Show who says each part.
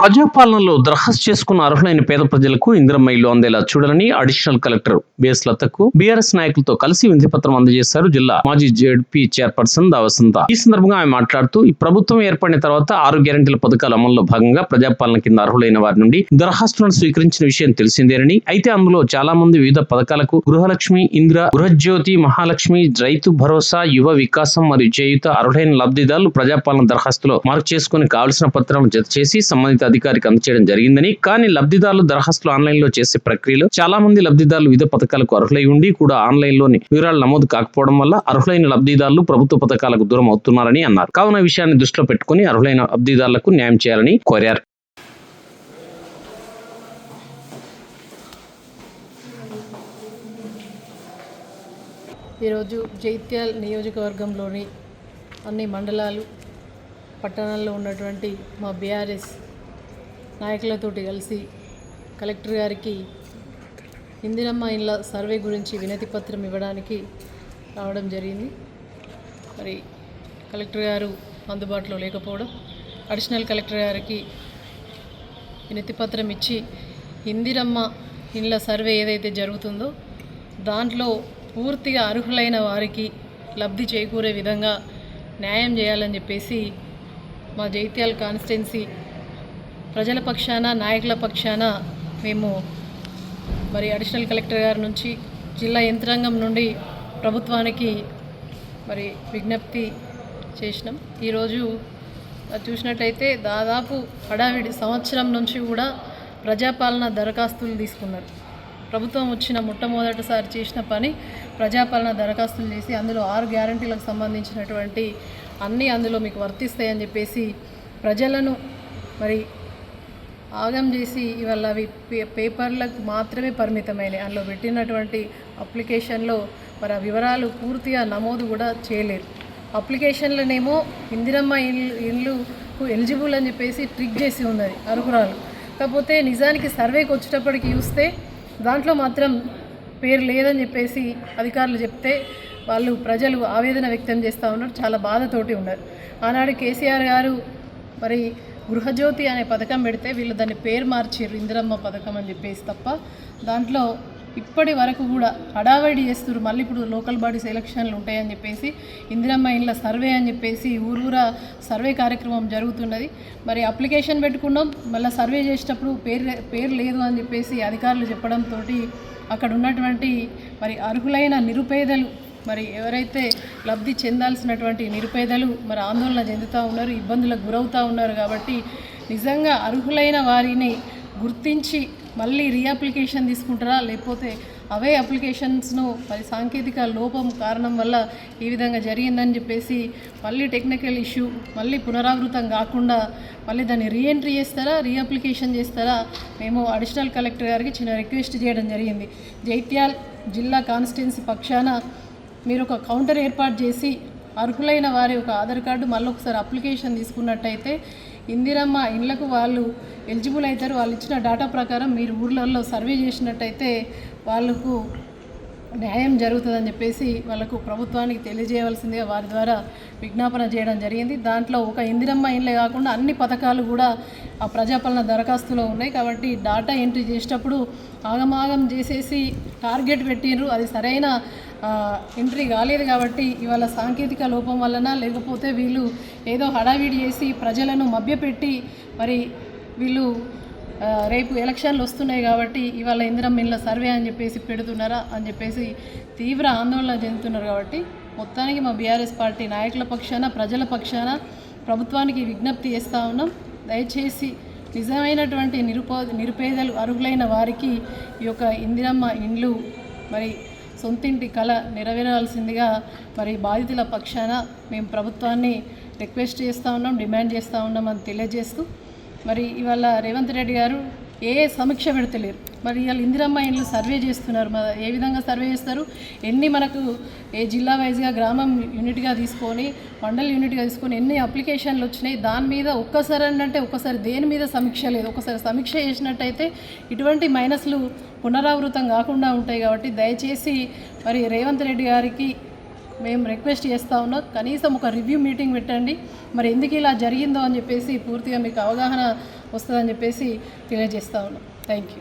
Speaker 1: ప్రజాపాలనలో దరఖాస్తు చేసుకున్న అర్హులైన పేద ప్రజలకు ఇందిరమ్మ ఇల్లు అందేలా చూడాలని అడిషనల్ కలెక్టర్ బిఎస్ లతకు బీఆర్ఎస్ నాయకులతో కలిసి వినతి పత్రం అందజేశారు జిల్లా మాజీ జెడ్పీ చైర్పర్సన్ దావసంత. ఈ సందర్భంగా ఆమె మాట్లాడుతూ ఈ ప్రభుత్వం ఏర్పడిన తర్వాత ఆరు గ్యారెంటీల పథకాల అమల్లో భాగంగా ప్రజాపాలన కింద అర్హులైన వారి నుండి దరఖాస్తులను స్వీకరించిన విషయం తెలిసిందేనని అయితే అందులో చాలా మంది వివిధ పథకాలకు గృహలక్ష్మి ఇందిర గృహజ్యోతి మహాలక్ష్మి రైతు భరోసా యువ వికాసం మరియు చేయుత అర్హులైన లబ్ధిదారులు ప్రజాపాలన దరఖాస్తులో మార్క్ చేసుకుని కావలసిన పత్రాలను జత చేసి సంబంధిత అధికారికి అందచేయడం జరిగిందని కానీ లబ్ధిదారులు దరఖాస్తులు ఆన్లైన్లో చేసే ప్రక్రియలో చాలా మంది లబ్ధిదారులు వివిధ పథకాలకు అర్హులై ఉండి కూడా ఆన్లైన్లోని వివరాలు నమోదు కాకపోవడం వల్ల అర్హులైన లబ్ధిదారులు ప్రభుత్వ పథకాలకు దూరం అవుతున్నారని అన్నారు. కావున విషయాన్ని దృష్టిలో పెట్టుకుని అర్హులైన లబ్ధిదారులకు న్యాయం చేయాలని కోరారు.
Speaker 2: ఈరోజు జైత్యాల్ నియోజకవర్గంలోని అన్ని మండలాలు పట్టణాల్లో ఉన్నటువంటి మా బీఆర్ఎస్ నాయకులతోటి కలిసి కలెక్టర్ గారికి ఇందిరమ్మ ఇండ్ల సర్వే గురించి వినతి పత్రం ఇవ్వడానికి రావడం జరిగింది. మరి కలెక్టర్ గారు అందుబాటులో లేకపోవడం అడిషనల్ కలెక్టర్ గారికి వినతి పత్రం ఇచ్చి ఇందిరమ్మ ఇండ్ల సర్వే ఏదైతే జరుగుతుందో దాంట్లో పూర్తిగా అర్హులైన వారికి లబ్ధి చేకూరే విధంగా న్యాయం చేయాలని చెప్పేసి మా జైత్యాల కాన్స్టిట్యున్సీ ప్రజల పక్షాన నాయకుల పక్షాన మేము మరి అడిషనల్ కలెక్టర్ గారి నుంచి జిల్లా యంత్రాంగం నుండి ప్రభుత్వానికి మరి విజ్ఞప్తి చేసినాం. ఈరోజు చూసినట్లయితే చూసినట్టయితే దాదాపు హడావిడి సంవత్సరం నుంచి కూడా ప్రజాపాలన దరఖాస్తులు తీసుకున్నారు. ప్రభుత్వం వచ్చిన మొట్టమొదటిసారి చేసిన పని ప్రజాపాలన దరఖాస్తులు చేసి అందులో ఆరు గ్యారంటీలకు సంబంధించినటువంటి అన్నీ అందులో మీకు వర్తిస్తాయని చెప్పేసి ప్రజలను మరి ఆగం చేసి ఇవాళ అవి పే పేపర్లకు మాత్రమే పరిమితమైనవి అందులో పెట్టినటువంటి అప్లికేషన్లో మరి ఆ వివరాలు పూర్తిగా నమోదు కూడా చేయలేరు. అప్లికేషన్లనేమో ఇందిరమ్మ ఇల్లు ఇల్లుకు ఎలిజిబుల్ అని చెప్పేసి ట్రిక్ చేసి ఉన్నది అర్హురాలు. కాకపోతే నిజానికి సర్వేకి వచ్చేటప్పటికి చూస్తే దాంట్లో మాత్రం పేరు లేదని చెప్పేసి అధికారులు చెప్తే వాళ్ళు ప్రజలు ఆవేదన వ్యక్తం చేస్తూ ఉన్నారు చాలా బాధతోటి ఉన్నారు. ఆనాడు కేసీఆర్ గారు మరి గృహజ్యోతి అనే పథకం పెడితే వీళ్ళు దాన్ని పేరు మార్చారు ఇందిరమ్మ పథకం అని చెప్పేసి తప్ప. దాంట్లో ఇప్పటి వరకు కూడా హడావడి చేస్తున్నారు మళ్ళీ ఇప్పుడు లోకల్ బాడీస్ ఎలక్షన్లు ఉంటాయని చెప్పేసి ఇందిరమ్మ ఇండ్ల సర్వే అని చెప్పేసి ఊరూరా సర్వే కార్యక్రమం జరుగుతున్నది. మరి అప్లికేషన్ పెట్టుకున్నాం. మళ్ళీ సర్వే చేసేటప్పుడు పేరు పేరు లేదు అని చెప్పేసి అధికారులు చెప్పడంతో అక్కడ ఉన్నటువంటి మరి అర్హులైన నిరుపేదలు మరి ఎవరైతే లబ్ధి చెందాల్సినటువంటి నిరుపేదలు మరి ఆందోళన చెందుతూ ఉన్నారు ఇబ్బందులకు గురవుతూ ఉన్నారు కాబట్టి నిజంగా అర్హులైన వారిని గుర్తించి మళ్ళీ రీఅప్లికేషన్ తీసుకుంటారా? లేకపోతే అవే అప్లికేషన్స్ను మరి సాంకేతిక లోపం కారణం వల్ల ఈ విధంగా జరిగిందని చెప్పేసి మళ్ళీ టెక్నికల్ ఇష్యూ మళ్ళీ పునరావృతం కాకుండా మళ్ళీ దాన్ని రీఎంట్రీ చేస్తారా? రీఅప్లికేషన్ చేస్తారా? మేము అడిషనల్ కలెక్టర్ గారికి చిన్న రిక్వెస్ట్ చేయడం జరిగింది. జైత్యాల్ జిల్లా కాన్స్టిట్యున్సీ పక్షాన మీరు ఒక కౌంటర్ ఏర్పాటు చేసి అర్హులైన వారి ఒక ఆధార్ కార్డు మళ్ళీ ఒకసారి అప్లికేషన్ తీసుకున్నట్టయితే ఇందిరమ్మ ఇళ్ళకు వాళ్ళు ఎలిజిబుల్ అవుతారు. వాళ్ళు ఇచ్చిన డేటా ప్రకారం మీరు ఊర్లలో సర్వే చేసినట్టయితే వాళ్ళకు న్యాయం జరుగుతుందని చెప్పేసి వాళ్ళకు ప్రభుత్వానికి తెలియజేయవలసిందిగా వారి ద్వారా విజ్ఞాపన చేయడం జరిగింది. దాంట్లో ఒక ఇందిరమ్మ ఇండ్లే కాకుండా అన్ని పథకాలు కూడా ఆ ప్రజాపాలన దరఖాస్తులో ఉన్నాయి. కాబట్టి డాటా ఎంట్రీ చేసేటప్పుడు ఆగమాగం చేసేసి టార్గెట్ పెట్టిండ్రు అది సరైన ఎంట్రీ కాలేదు కాబట్టి ఇవాళ సాంకేతిక లోపం వలన లేకపోతే వీళ్ళు ఏదో హడావిడి చేసి ప్రజలను మభ్యపెట్టి మరి వీళ్ళు రేపు ఎలక్షన్లు వస్తున్నాయి కాబట్టి ఇవాళ ఇందిరా ఇళ్ళ సర్వే అని చెప్పేసి పెడుతున్నారా అని చెప్పేసి తీవ్ర ఆందోళన చెందుతున్నారు కాబట్టి మొత్తానికి మా బీఆర్ఎస్ పార్టీ నాయకుల పక్షాన ప్రజల పక్షాన ప్రభుత్వానికి విజ్ఞప్తి చేస్తూ ఉన్నాం. దయచేసి నిజమైనటువంటి నిరుపో నిరుపేదలు అర్హులైన వారికి ఈ యొక్క ఇందిరమ్మ ఇండ్లు మరి సొంతింటి కళ నెరవేరాల్సిందిగా మరి బాధితుల పక్షాన మేము ప్రభుత్వాన్ని రిక్వెస్ట్ చేస్తూ ఉన్నాం డిమాండ్ చేస్తూ ఉన్నాం అని తెలియజేస్తూ మరి ఇవాళ రేవంత్ రెడ్డి గారు ఏ సమీక్ష పెడతలేరు. మరి ఇవాళ ఇందిరమ్మ ఇండ్లు సర్వే చేస్తున్నారు. మరి ఏ విధంగా సర్వే చేస్తారు? ఎన్ని మనకు ఏ జిల్లా వైజ్గా గ్రామం యూనిట్గా తీసుకొని మండల్ యూనిట్గా తీసుకొని ఎన్ని అప్లికేషన్లు వచ్చినాయి? దాని మీద ఒక్కసారి అంటే ఒక్కసారి దేని మీద సమీక్ష లేదు. ఒకసారి సమీక్ష చేసినట్టయితే ఇటువంటి మైనస్లు పునరావృతం కాకుండా ఉంటాయి కాబట్టి దయచేసి మరి రేవంత్ రెడ్డి గారికి మేము రిక్వెస్ట్ చేస్తూ ఉన్నాం. కనీసం ఒక రివ్యూ మీటింగ్ పెట్టండి. మరి ఎందుకు ఇలా జరిగిందో అని చెప్పేసి పూర్తిగా మీకు అవగాహన వస్తుందని చెప్పేసి తెలియజేస్తా ఉన్నాం. Thank you